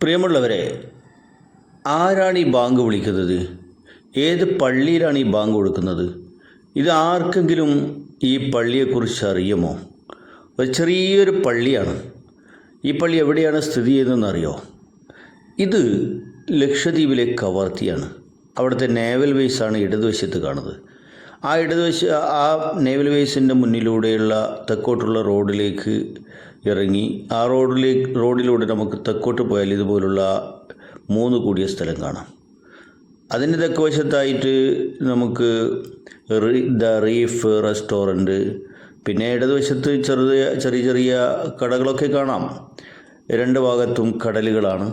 പ്രിയമുള്ളവരെ ആരാണ് ഈ ബാങ്ക് വിളിക്കുന്നത്? ഏത് പള്ളിയിലാണ് ഈ ബാങ്ക് കൊടുക്കുന്നത്? ഇത് ആർക്കെങ്കിലും ഈ പള്ളിയെക്കുറിച്ച് അറിയുമോ? ഒരു ചെറിയൊരു പള്ളിയാണ്. ഈ പള്ളി എവിടെയാണ് സ്ഥിതി ചെയ്യുന്നതെന്ന് അറിയോ ഇത് ലക്ഷദ്വീപിലെ കവർത്തിയാണ്. അവിടുത്തെ നേവൽ ബേസാണ് ഇടതുവശത്ത് കാണുന്നത്. ആ ഇടതുവശ ആ നേവൽ ബേസിന്റെ മുന്നിലൂടെയുള്ള തെക്കോട്ടുള്ള റോഡിലേക്ക് ഇറങ്ങി. ആ റോഡിലേക്ക് റോഡിലൂടെ നമുക്ക് തെക്കോട്ട് പോയാൽ ഇതുപോലുള്ള മൂന്ന് കൂടിയ സ്ഥലം കാണാം. അതിന്റെ തെക്കുവശത്തായിട്ട് നമുക്ക് ദ റീഫ് റെസ്റ്റോറന്റ് പിന്നെ ഇടതുവശത്ത് ചെറിയ ചെറിയ ചെറിയ കടകളൊക്കെ കാണാം. രണ്ട് ഭാഗത്തും കടലുകളാണ്.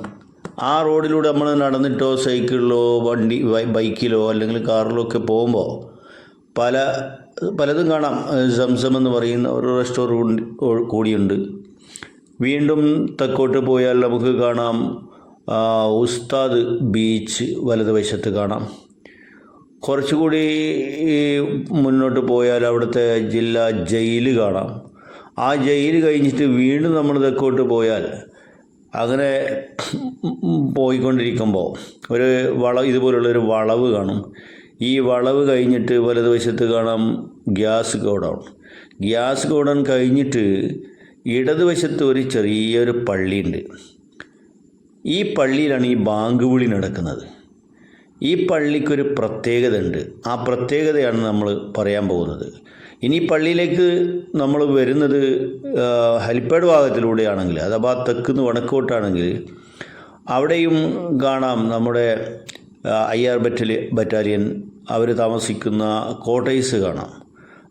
ആ റോഡിലൂടെ നമ്മൾ നടന്നിട്ടോ സൈക്കിളിലോ വണ്ടി ബൈക്കിലോ അല്ലെങ്കിൽ കാറിലോ ഒക്കെ പോകുമ്പോൾ പല പലതും കാണാം. സംസം എന്ന് പറയുന്ന ഒരു റെസ്റ്റോറന്റ് കൂടിയുണ്ട്. വീണ്ടും തെക്കോട്ട് പോയാൽ നമുക്ക് കാണാം ഉസ്താദ് ബീച്ച് വലതുവശത്ത് കാണാം. കുറച്ചുകൂടി മുന്നോട്ട് പോയാൽ അവിടുത്തെ ജില്ലാ ജയിൽ കാണാം. ആ ജയിൽ കഴിഞ്ഞിട്ട് വീണ്ടും നമ്മൾ തെക്കോട്ട് പോയാൽ അങ്ങനെ പോയിക്കൊണ്ടിരിക്കുമ്പോൾ ഒരു വള ഇതുപോലുള്ളൊരു വളവ് കാണും. ഈ വളവ് കഴിഞ്ഞിട്ട് വലതുവശത്ത് കാണാം ഗ്യാസ് ഗോഡൗൺ. ഗ്യാസ് ഗോഡൗൺ കഴിഞ്ഞിട്ട് ഇടതുവശത്ത് ഒരു ചെറിയൊരു പള്ളിയുണ്ട്. ഈ പള്ളിയിലാണ് ഈ ബാങ്ക് വിളി നടക്കുന്നത്. ഈ പള്ളിക്കൊരു പ്രത്യേകത ഉണ്ട് ആ പ്രത്യേകതയാണ് നമ്മൾ പറയാൻ പോകുന്നത്. ഇനി പള്ളിയിലേക്ക് നമ്മൾ വരുന്നത് ഹെലിപ്പാഡ് ഭാഗത്തിലൂടെയാണെങ്കിൽ അഥവാ തെക്കുന്ന് വടക്കോട്ടാണെങ്കിൽ അവിടെയും കാണാം നമ്മുടെ ഐ ആർ ബറ്റലി ബറ്റാലിയൻ അവർ താമസിക്കുന്ന കോട്ടേഴ്സ് കാണാം.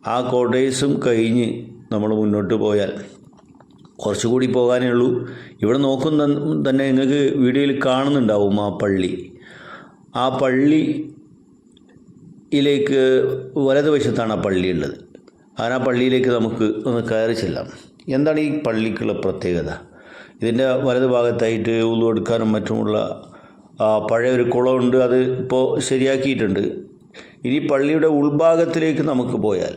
ആ കോട്ടേഴ്സും കഴിഞ്ഞ് നമ്മൾ മുന്നോട്ട് പോയാൽ കുറച്ചുകൂടി പോകാനേ ഉള്ളൂ. ഇവിടെ നോക്കുന്ന തന്നെ നിങ്ങൾക്ക് വീഡിയോയിൽ കാണുന്നുണ്ടാവും ആ പള്ളി. ആ പള്ളി പള്ളിയിലേക്ക് വലതുവശത്താണ് ആ പള്ളി ഉള്ളത്. അങ്ങനെ ആ പള്ളിയിലേക്ക് നമുക്ക് ഒന്ന് കയറി ചെല്ലാം. എന്താണ് ഈ പള്ളിക്കുള്ള പ്രത്യേകത? ഇതിന്റെ വലതു ഭാഗത്തായിട്ട് ഉള്ളു എടുക്കാനും മറ്റുമുള്ള പഴയ ഒരു കുളമുണ്ട് അത് ഇപ്പോൾ ശരിയാക്കിയിട്ടുണ്ട്. ഇനി പള്ളിയുടെ ഉൾഭാഗത്തിലേക്ക് നമുക്ക് പോയാൽ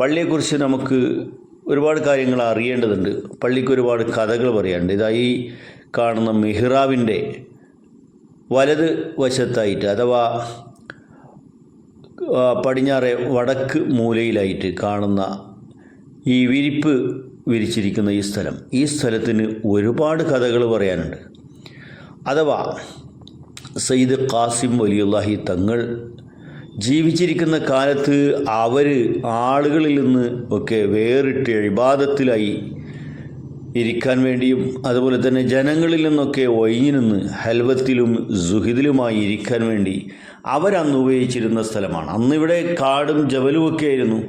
പള്ളിയെക്കുറിച്ച് നമുക്ക് ഒരുപാട് കാര്യങ്ങൾ അറിയേണ്ടതുണ്ട്. പള്ളിക്ക് ഒരുപാട് കഥകൾ പറയാനുണ്ട്. ഇതായി കാണുന്ന മിഹ്റാബിന്റെ വലത് വശത്തായിട്ട് അഥവാ പടിഞ്ഞാറെ വടക്ക് മൂലയിലായിട്ട് കാണുന്ന ഈ വിരിപ്പ് വിരിച്ചിരിക്കുന്ന ഈ സ്ഥലം. ഈ സ്ഥലത്തിന് ഒരുപാട് കഥകൾ പറയാനുണ്ട്. അഥവാ സയ്യിദ് ഖാസിം വലിയുള്ളാഹി തങ്ങൾ ജീവിച്ചിരിക്കുന്ന കാലത്ത് അവർ ആളുകളിൽ നിന്ന് ഒക്കെ വേറിട്ട് ഇബാദത്തിലായി ഇരിക്കാൻ വേണ്ടിയും അതുപോലെ തന്നെ ജനങ്ങളിൽ നിന്നൊക്കെ ഒഴിഞ്ഞു നിന്ന് ഹൽവത്തിലും സുഹിദിലുമായി ഇരിക്കാൻ വേണ്ടി അവരന്ന് ഉപയോഗിച്ചിരുന്ന സ്ഥലമാണ്. അന്ന് ഇവിടെ കാടും ജവലുമൊക്കെ ആയിരുന്നു.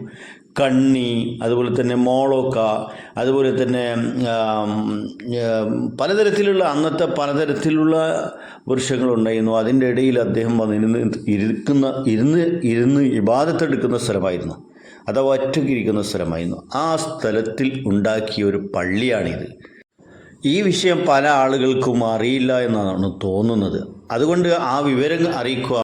കണ്ണി അതുപോലെ തന്നെ മോളോക്ക അതുപോലെ തന്നെ പലതരത്തിലുള്ള അന്നത്തെ പലതരത്തിലുള്ള വൃക്ഷങ്ങളുണ്ടായിരുന്നു. അതിന്റെ ഇടയിൽ അദ്ദേഹം വന്നിരുന്ന് ഇരിക്കുന്ന ഇരുന്ന് ഇരുന്ന് ഇബാദത്തെടുക്കുന്ന സ്ഥലമായിരുന്നു. അഥവാ ഒറ്റയ്ക്കിരിക്കുന്ന സ്ഥലമായിരുന്നു. ആ സ്ഥലത്തിൽ ഉണ്ടാക്കിയ ഒരു പള്ളിയാണിത്. ഈ വിഷയം പല ആളുകൾക്കും അറിയില്ല എന്നാണ് തോന്നുന്നത്. അതുകൊണ്ട് ആ വിവരങ്ങൾ അറിയിക്കുക